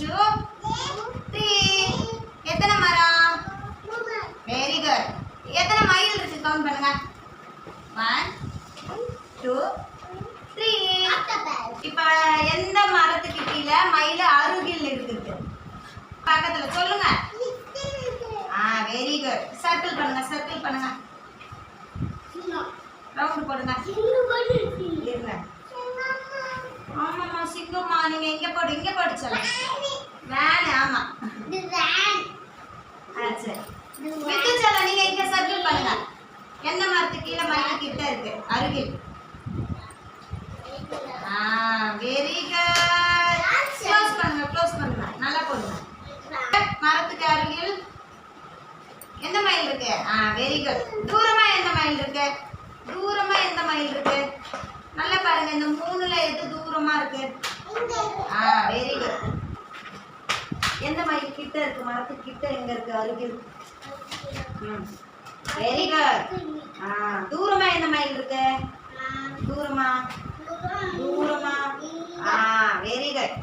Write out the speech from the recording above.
Two three எத்தனை மரம்? Very good எத்தனை மயில் இருக்கு? கவுண்ட் பண்ணுங்க. ஒன் டூ த்ரீ இப்ப எந்த மரத்துக்கு கீழே மயில் அருகில் இருக்குது? பக்கத்துல சொல்லுங்க. ஆ வெரி குட் சர்க்கிள் பண்ணுங்க சர்க்கிள் பண்ணுங்க. ரவுண்ட் போடுங்க. இருங்க ஆமாம்மா சிங்கம்மா. நீங்க எங்க போடு இங்க போடு சொல்லுங்க வேன் ஆமா ஆ வித்து சொல்ல நீங்க இங்க சர்க்கிள் பண்ணுங்க. எந்த மரத்து கீழே மயில் கிட்ட இருக்கு? அருகில். வெரி குட் க்ளோஸ் பண்ணுங்க க்ளோஸ் பண்ணுங்க. நல்லா போடுங்க. மரத்துக்கு அருகில். எந்த மயில் இருக்கு? ஆ வெரி குட் தூரமா எந்த மயில் இருக்கு? தூரமா எந்த மயில் இருக்கு? நல்லா பாருங்க இந்த மூணுல எது தூரமா இருக்கு? ஆ வெரி குட் எந்த மயில் கிட்ட இருக்கு? மரத்துக்கு கிட்ட எங்க இருக்கு? அருகில். வெரி குட் தூரமா எந்த மயில் இருக்கு? தூரமா? தூரமா. ஆ வெரி குட்